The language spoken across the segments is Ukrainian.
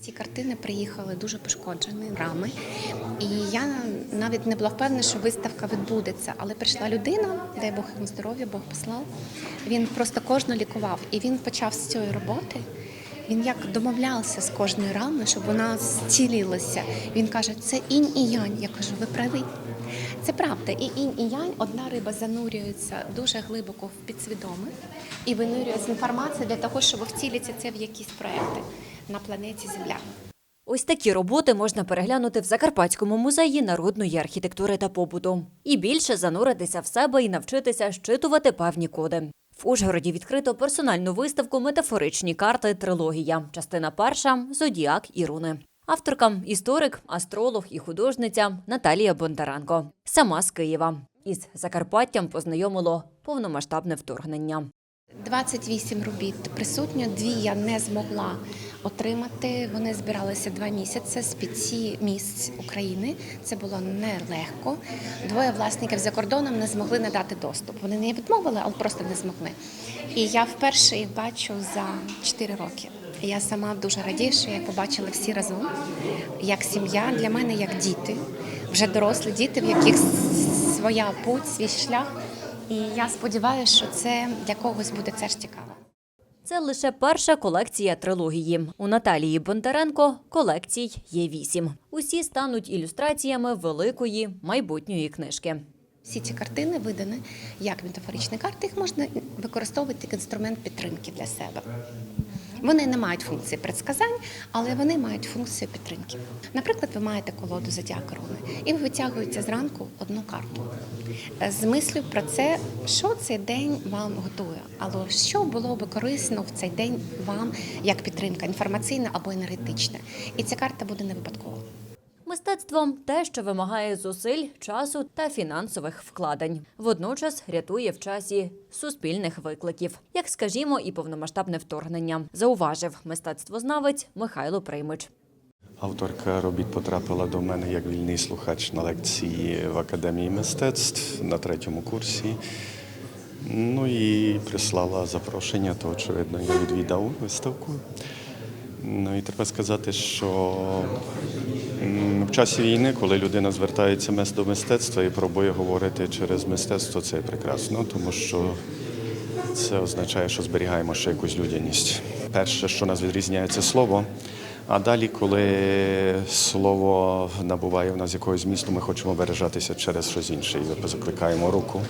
Ці картини приїхали дуже пошкоджені рами. І я навіть не була впевнена, що виставка відбудеться. Але прийшла людина, дай Бог йому здоров'я, Бог послав. Він просто кожну лікував. І він почав з цієї роботи. Він як домовлявся з кожною рамою, щоб вона зцілілася. Він каже, це інь і янь. Я кажу, ви праві. Це правда. І інь і янь одна риба занурюється дуже глибоко в підсвідоме і винурюється інформація для того, щоб втілитися це в якісь проекти на планеті Земля. Ось такі роботи можна переглянути в Закарпатському музеї народної архітектури та побуту. І більше зануритися в себе і навчитися щитувати певні коди. В Ужгороді відкрито персональну виставку Метафоричні карти Трилогія. Частина перша Зодіак і руни. Авторка історик, астролог і художниця Наталія Бондаренко. Сама з Києва. Із Закарпаттям познайомило повномасштабне вторгнення. 28 робіт присутньо, дві я не змогла отримати. Вони збиралися два місяці з п'яти місць України. Це було нелегко. Двоє власників за кордоном не змогли надати доступ. Вони не відмовили, але просто не змогли. І я вперше їх бачу за 4 роки. Я сама дуже радію, що я побачила всі разом, як сім'я для мене, як діти, вже дорослі діти, в яких своя путь, свій шлях. І я сподіваюся, що це для когось буде теж цікаво. Це лише перша колекція трилогії. У Наталії Бондаренко колекцій є вісім. Усі стануть ілюстраціями великої майбутньої книжки. Всі ці картини видані як метафоричні карти, їх можна використовувати як інструмент підтримки для себе. Вони не мають функції предсказань, але вони мають функцію підтримки. Наприклад, ви маєте колоду зодіака руни, і ви витягуєте зранку одну карту Е, з мислю про це, що цей день вам готує, або що було би корисно в цей день вам як підтримка інформаційна або енергетична. І ця карта буде не випадково. Мистецтво те, що вимагає зусиль, часу та фінансових вкладень. Водночас рятує в часі суспільних викликів, як скажімо, і повномасштабне вторгнення, зауважив мистецтвознавець Михайло Приймич. Авторка робіт потрапила до мене як вільний слухач на лекції в Академії мистецтв на третьому курсі. Ну і прислала запрошення, то очевидно я відвідав виставку. Ну і треба сказати, що в часі війни, коли людина звертається до мистецтва і пробує говорити через мистецтво, це прекрасно, тому що це означає, що зберігаємо ще якусь людяність. Перше, що нас відрізняє, це слово. А далі, коли слово набуває в нас якогось змісту, ми хочемо виражатися через щось інше і закликаємо руку.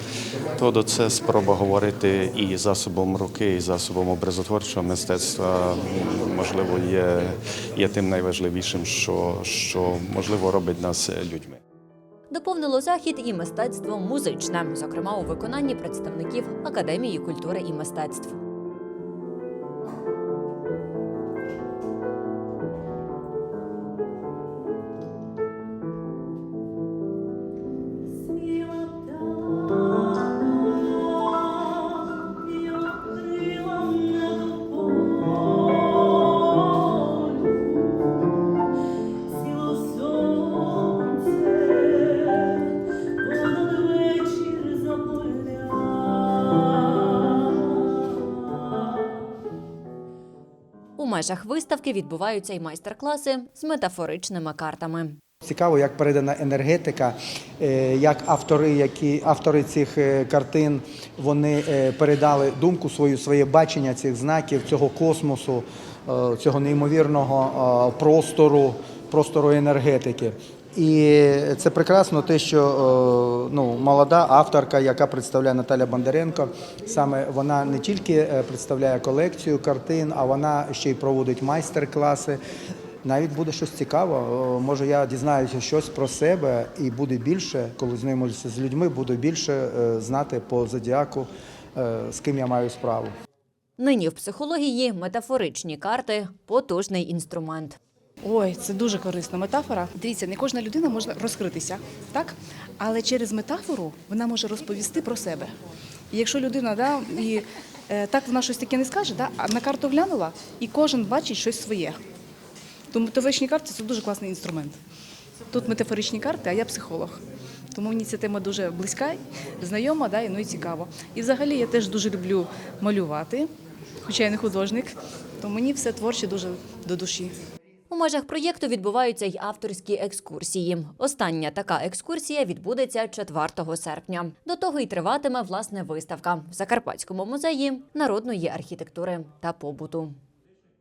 То до це спроба говорити і засобом руки, і засобом образотворчого мистецтва, можливо, є, є тим найважливішим, що, що можливо робить нас людьми. Доповнило захід і мистецтво музичне, зокрема у виконанні представників Академії культури і мистецтв. Межах виставки відбуваються й майстер-класи з метафоричними картами. Цікаво, як передана енергетика, е, як автори, які автори цих е, картин вони е, передали думку свою, своє бачення цих знаків, цього космосу, цього неймовірного простору, простору енергетики. І це прекрасно, те, що е, ну, молода авторка, яка представляє Наталя Бондаренко, саме вона не тільки е, представляє колекцію картин, а вона ще й проводить майстер-класи. Навіть буде щось цікаво. Може, я дізнаюся щось про себе і буде більше, коли знайомлюся з людьми, буду більше е, знати по зодіаку, е, з ким я маю справу. Нині в психології метафоричні карти потужний інструмент. Ой, це дуже корисна метафора. Дивіться, не кожна людина може розкритися, так? Але через метафору вона може розповісти про себе. І якщо людина да, і, е, так вона щось таке не скаже, да, а на карту глянула, і кожен бачить щось своє. Тому метафоричні карти це дуже класний інструмент. Тут метафоричні карти, а я психолог. Тому мені ця тема дуже близька, знайома, да, і, ну і цікаво. І взагалі я теж дуже люблю малювати, хоча я не художник, то мені все творче дуже до душі. Межах проєкту відбуваються й авторські екскурсії. Остання така екскурсія відбудеться 4 серпня. До того й триватиме власне виставка в Закарпатському музеї народної архітектури та побуту.